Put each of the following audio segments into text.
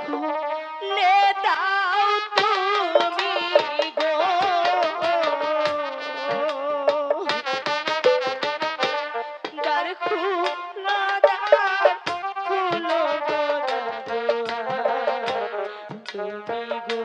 খুলে দাও তুমি গো। দ্বার খুলে দাও খুলো গো তুমি গো।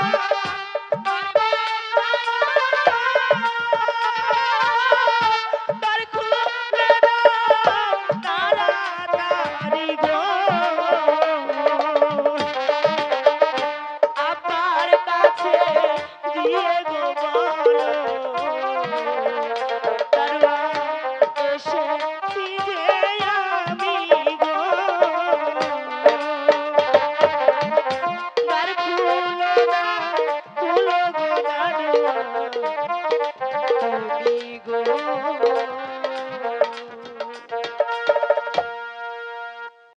Thank you. Thank you.